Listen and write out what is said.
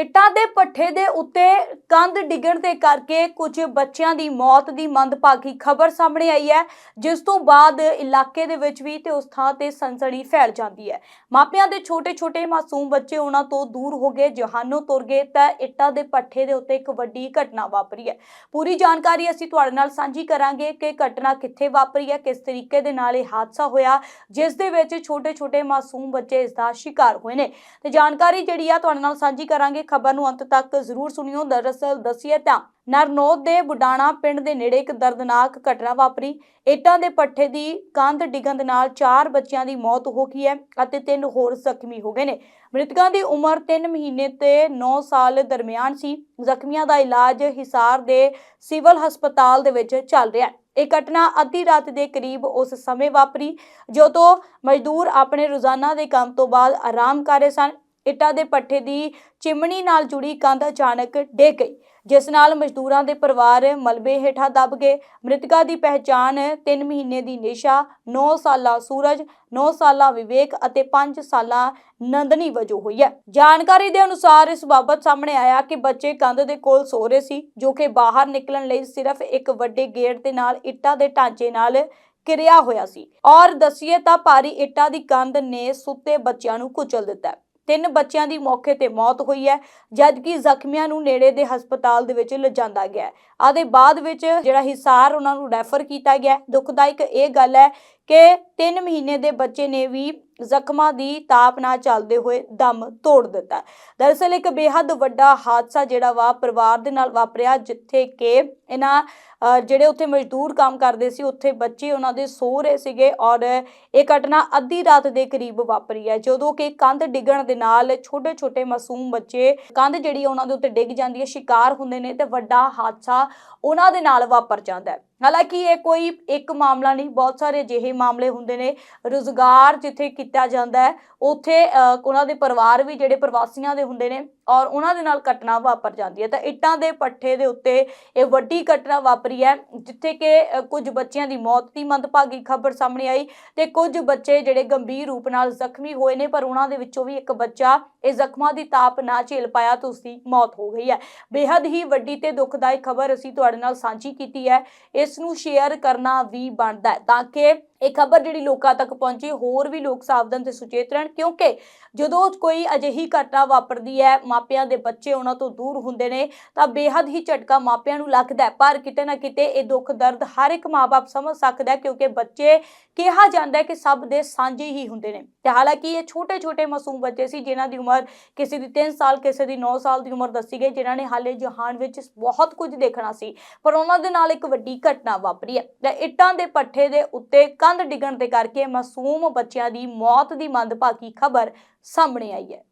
ਇੱਟਾਂ ਦੇ ਪੱਠੇ ਦੇ ਉੱਤੇ ਕੰਧ ਡਿੱਗਣ ਦੇ ਕਰਕੇ ਕੁਝ ਬੱਚਿਆਂ ਦੀ ਮੌਤ ਦੀ ਮੰਦਭਾਗੀ ਖਬਰ ਸਾਹਮਣੇ ਆਈ ਹੈ, ਜਿਸ ਤੋਂ ਬਾਅਦ ਇਲਾਕੇ ਦੇ ਵਿੱਚ ਵੀ ਤੇ ਉਸ ਥਾਂ ਤੇ ਸਨਸਨੀ ਫੈਲ ਜਾਂਦੀ ਹੈ। ਮਾਪਿਆਂ ਦੇ ਛੋਟੇ-ਛੋਟੇ ਮਾਸੂਮ ਬੱਚੇ ਉਹਨਾਂ ਤੋਂ ਦੂਰ ਹੋ ਗਏ, ਜਹਾਨੋਂ ਤੁਰ ਗਏ ਤਾਂ ਇੱਟਾਂ ਦੇ ਪੱਠੇ ਦੇ ਉੱਤੇ ਇੱਕ ਵੱਡੀ ਘਟਨਾ ਵਾਪਰੀ ਹੈ। ਪੂਰੀ ਜਾਣਕਾਰੀ ਅਸੀਂ ਤੁਹਾਡੇ ਨਾਲ ਸਾਂਝੀ ਕਰਾਂਗੇ ਕਿ ਘਟਨਾ ਕਿੱਥੇ ਵਾਪਰੀ ਹੈ, ਕਿਸ ਤਰੀਕੇ ਦੇ ਨਾਲ ਇਹ ਹਾਦਸਾ ਹੋਇਆ, ਜਿਸ ਦੇ ਵਿੱਚ ਛੋਟੇ-ਛੋਟੇ ਮਾਸੂਮ ਬੱਚੇ ਇਸ ਦਾ ਸ਼ਿਕਾਰ ਹੋਏ ਨੇ। ਤੇ ਜਾਣਕਾਰੀ ਜਿਹੜੀ ਆ, ਤੁਹਾਡੇ ਨਾਲ ਸਾਂਝੀ ਕਰਾਂਗੇ। ਖਬਰ ਨੂੰ ਅੰਤ ਤੱਕ ਜ਼ਰੂਰ ਸੁਣਿਓ। ਦਰਅਸਲ ਦਸੀਏ ਤਾਂ ਨਰਨੌਦ ਦੇ ਬੁਡਾਣਾ ਪਿੰਡ ਦੇ ਨੇੜੇ ਇੱਕ ਦਰਦਨਾਕ ਘਟਨਾ ਵਾਪਰੀ। ਇੱਟਾਂ ਦੇ ਪੱਠੇ ਦੀ ਕੰਧ ਡਿੱਗਣ ਦੇ ਨਾਲ ਚਾਰ ਬੱਚਿਆਂ ਦੀ ਮੌਤ ਹੋ ਗਈ ਹੈ ਅਤੇ ਤਿੰਨ ਹੋਰ ਜ਼ਖਮੀ ਹੋ ਗਏ ਨੇ। ਮ੍ਰਿਤਕਾਂ ਦੀ ਉਮਰ 3 ਮਹੀਨੇ ਤੇ 9 ਸਾਲ ਦਰਮਿਆਨ ਸੀ। ਜ਼ਖਮੀਆਂ ਦਾ ਇਲਾਜ ਹਿਸਾਰ ਦੇ ਸਿਵਲ ਹਸਪਤਾਲ ਦੇ ਵਿੱਚ ਚੱਲ ਰਿਹਾ ਹੈ। ਇਹ ਘਟਨਾ ਅੱਧੀ ਰਾਤ ਦੇ ਕਰੀਬ ਉਸ ਸਮੇਂ ਵਾਪਰੀ, ਜਦੋਂ ਮਜ਼ਦੂਰ ਆਪਣੇ ਰੋਜ਼ਾਨਾ ਦੇ ਕੰਮ ਤੋਂ ਬਾਅਦ ਆਰਾਮ ਕਰ ਰਹੇ ਸਨ। ਇੱਟਾਂ ਦੇ ਪੱਠੇ ਦੀ ਚਿਮਣੀ ਨਾਲ ਜੁੜੀ ਕੰਧ ਅਚਾਨਕ ਡਿੱਗ ਗਈ, ਜਿਸ ਨਾਲ ਮਜ਼ਦੂਰਾਂ ਦੇ ਪਰਿਵਾਰ ਮਲਬੇ ਹੇਠਾਂ ਦਬ ਗਏ। ਮ੍ਰਿਤਕਾ ਦੀ ਪਹਿਚਾਣ 3 ਮਹੀਨੇ ਦੀ ਨਿਸ਼ਾ 9 ਸਾਲਾ ਸੂਰਜ 9 ਸਾਲਾ ਵਿਵੇਕ ਅਤੇ 5 ਸਾਲਾ ਨੰਦਨੀ ਵਜੋਂ ਹੋਈ ਹੈ। ਜਾਣਕਾਰੀ ਦੇ ਅਨੁਸਾਰ ਇਸ ਬਾਬਤ ਸਾਹਮਣੇ ਆਇਆ ਕਿ ਬੱਚੇ ਕੰਧ ਦੇ ਕੋਲ ਸੋ ਰਹੇ ਸੀ, ਜੋ ਕਿ ਬਾਹਰ ਨਿਕਲਣ ਲਈ ਸਿਰਫ ਇੱਕ ਵੱਡੇ ਗੇਟ ਦੇ ਨਾਲ ਇੱਟਾਂ ਦੇ ਢਾਂਚੇ ਨਾਲ ਕਿਰਿਆ ਹੋਇਆ ਸੀ। ਔਰ ਦਸੀਏ ਤਾਂ ਭਾਰੀ ਇੱਟਾਂ ਦੀ ਕੰਧ ਨੇ ਸੁੱਤੇ ਬੱਚਿਆਂ ਨੂੰ ਕੁਚਲ ਦਿੱਤਾ ਤਿੰਨ ਬੱਚਿਆਂ ਦੀ ਮੌਕੇ ਤੇ ਮੌਤ ਹੋਈ ਹੈ, ਜਦਕਿ ਜ਼ਖਮੀਆਂ ਨੂੰ ਨੇੜੇ ਦੇ ਹਸਪਤਾਲ ਦੇ ਵਿੱਚ ਲਿਜਾਂਦਾ ਗਿਆ ਹੈ ਆਦੇ ਬਾਅਦ ਵਿੱਚ ਜਿਹੜਾ ਹਿਸਾਰ ਉਹਨਾਂ ਨੂੰ ਰੈਫਰ ਕੀਤਾ ਗਿਆ ਹੈ। ਦੁਖਦਾਇਕ ਇਹ ਗੱਲ ਹੈ ਕਿ 3 ਮਹੀਨੇ ਦੇ ਬੱਚੇ ਨੇ ਵੀ ਜ਼ਖਮਾਂ ਦੀ ਤਾਪ ਨਾਲ ਚੱਲਦੇ ਹੋਏ ਦਮ ਤੋੜ ਦਿੱਤਾ। ਦਰਅਸਲ ਇੱਕ ਬੇਹੱਦ ਵੱਡਾ ਹਾਦਸਾ ਜਿਹੜਾ ਵਾ ਪਰਿਵਾਰ ਦੇ ਨਾਲ ਵਾਪਰਿਆ, ਜਿੱਥੇ ਕਿ ਇਹਨਾਂ ਜਿਹੜੇ ਉੱਥੇ ਮਜ਼ਦੂਰ ਕੰਮ ਕਰਦੇ ਸੀ, ਉੱਥੇ ਬੱਚੇ ਉਹਨਾਂ ਦੇ ਸੋ ਰਹੇ ਸੀਗੇ ਔਰ ਇਹ ਘਟਨਾ ਅੱਧੀ ਰਾਤ ਦੇ ਕਰੀਬ ਵਾਪਰੀ ਹੈ। ਜਦੋਂ ਕਿ ਕੰਧ ਡਿੱਗਣ ਦੇ ਨਾਲ ਛੋਟੇ-ਛੋਟੇ ਮਾਸੂਮ ਬੱਚੇ, ਕੰਧ ਜਿਹੜੀ ਉਹਨਾਂ ਦੇ ਉੱਤੇ ਡਿੱਗ ਜਾਂਦੀ ਹੈ, ਸ਼ਿਕਾਰ ਹੁੰਦੇ ਨੇ ਤੇ ਵੱਡਾ ਹਾਦਸਾ ਉਹਨਾਂ ਦੇ ਨਾਲ ਵਾਪਰ ਜਾਂਦਾ ਹੈ। ਹਾਲਾਂਕਿ ਇਹ ਕੋਈ ਇੱਕ ਮਾਮਲਾ ਨਹੀਂ, ਬਹੁਤ ਸਾਰੇ ਅਜਿਹੇ ਮਾਮਲੇ ਹੁੰਦੇ ਨੇ, ਰੁਜ਼ਗਾਰ ਜਿੱਥੇ ਕੀਤਾ ਜਾਂਦਾ ਹੈ, ਉੱਥੇ ਉਹਨਾਂ ਦੇ ਪਰਿਵਾਰ ਵੀ ਜਿਹੜੇ ਪ੍ਰਵਾਸੀਆਂ ਦੇ ਹੁੰਦੇ ਨੇ ਔਰ ਉਹਨਾਂ ਦੇ ਨਾਲ ਘਟਨਾ ਵਾਪਰ ਜਾਂਦੀ ਹੈ। ਤਾਂ ਇੱਟਾਂ ਦੇ ਪੱਠੇ ਦੇ ਉੱਤੇ ਇਹ ਵੱਡੀ ਘਟਨਾ ਵਾਪਰੀ ਹੈ, ਜਿੱਥੇ ਕਿ ਕੁਝ ਬੱਚਿਆਂ ਦੀ ਮੌਤ ਦੀ ਮੰਦਭਾਗੀ ਖਬਰ ਸਾਹਮਣੇ ਆਈ ਤੇ ਕੁਝ ਬੱਚੇ ਜਿਹੜੇ ਗੰਭੀਰ ਰੂਪ ਨਾਲ ਜ਼ਖਮੀ ਹੋਏ ਨੇ, ਪਰ ਉਹਨਾਂ ਦੇ ਵਿੱਚੋਂ ਵੀ ਇੱਕ ਬੱਚਾ ਇਹ ਜ਼ਖਮਾਂ ਦੀ ਤਾਪ ਨਾ ਝੇਲ ਪਾਇਆ ਤਾਂ ਉਸ ਦੀ ਮੌਤ ਹੋ ਗਈ ਹੈ। ਬੇहद ਹੀ ਵੱਡੀ ਤੇ ਦੁਖਦਾਇਕ ਖਬਰ ਅਸੀਂ ਤੁਹਾਡੇ ਨਾਲ ਸਾਂਝੀ ਕੀਤੀ ਹੈ। ਇਸ ਨੂੰ ਸ਼ੇਅਰ ਕਰਨਾ ਵੀ ਬਣਦਾ ਹੈ, ਤਾਂ ਕਿ ਇਹ ਖਬਰ ਜਿਹੜੀ ਲੋਕਾਂ ਤੱਕ ਪਹੁੰਚੇ, ਹੋਰ ਵੀ ਲੋਕ ਸਾਵਧਾਨ ਤੇ ਸੁਚੇਤ ਰਹਿਣ, ਕਿਉਂਕਿ ਜਦੋਂ ਕੋਈ ਅਜਿਹੀ ਘਟਨਾ ਵਾਪਰਦੀ ਹੈ, ਮਾਪਿਆਂ ਦੇ ਬੱਚੇ ਉਹਨਾਂ ਤੋਂ ਦੂਰ ਹੁੰਦੇ ਨੇ, ਤਾਂ ਬੇਹੱਦ ਹੀ ਝਟਕਾ ਮਾਪਿਆਂ ਨੂੰ ਲੱਗਦਾ ਹੈ, ਪਰ ਕਿਤੇ ਨਾ ਕਿਤੇ ਇਹ ਦੁੱਖ ਦਰਦ ਹਰ ਇੱਕ ਮਾਪੇ ਸਮਝ ਸਕਦਾ ਹੈ, ਕਿਉਂਕਿ ਬੱਚੇ ਕਿਹਾ ਜਾਂਦਾ ਹੈ ਕਿ ਸਭ ਦੇ ਸਾਂਝੇ ਹੀ ਹੁੰਦੇ ਨੇ। ਤੇ ਹਾਲਾਂਕਿ ਇਹ ਛੋਟੇ-ਛੋਟੇ ਮਾਸੂਮ ਬੱਚੇ ਸੀ ਜਿਨ੍ਹਾਂ ਦੀ ਉਮਰ ਕਿਸੇ ਦੀ 3 ਸਾਲ, ਕਿਸੇ ਦੀ 9 ਸਾਲ ਦੀ ਉਮਰ ਦੱਸੀ ਗਈ, ਜਿਨ੍ਹਾਂ ਨੇ ਹਾਲੇ ਜਹਾਨ ਵਿੱਚ ਬਹੁਤ ਕੁਝ ਦੇਖਣਾ ਸੀ, ਪਰ ਉਹਨਾਂ ਦੇ ਨਾਲ ਇੱਕ ਵੱਡੀ ਘਟਨਾ ਵਾਪਰੀ ਹੈ। ਤੇ ਇੱਟਾਂ ਦੇ ਪੱਠੇ ਦੇ ਉੱਤੇ ਕੰਧ ਡਿੱਗਣ ਦੇ ਕਰਕੇ ਮਾਸੂਮ ਬੱਚਿਆਂ ਦੀ ਮੌਤ ਦੀ ਮੰਦਭਾਗੀ ਖਬਰ ਸਾਹਮਣੇ ਆਈ ਹੈ।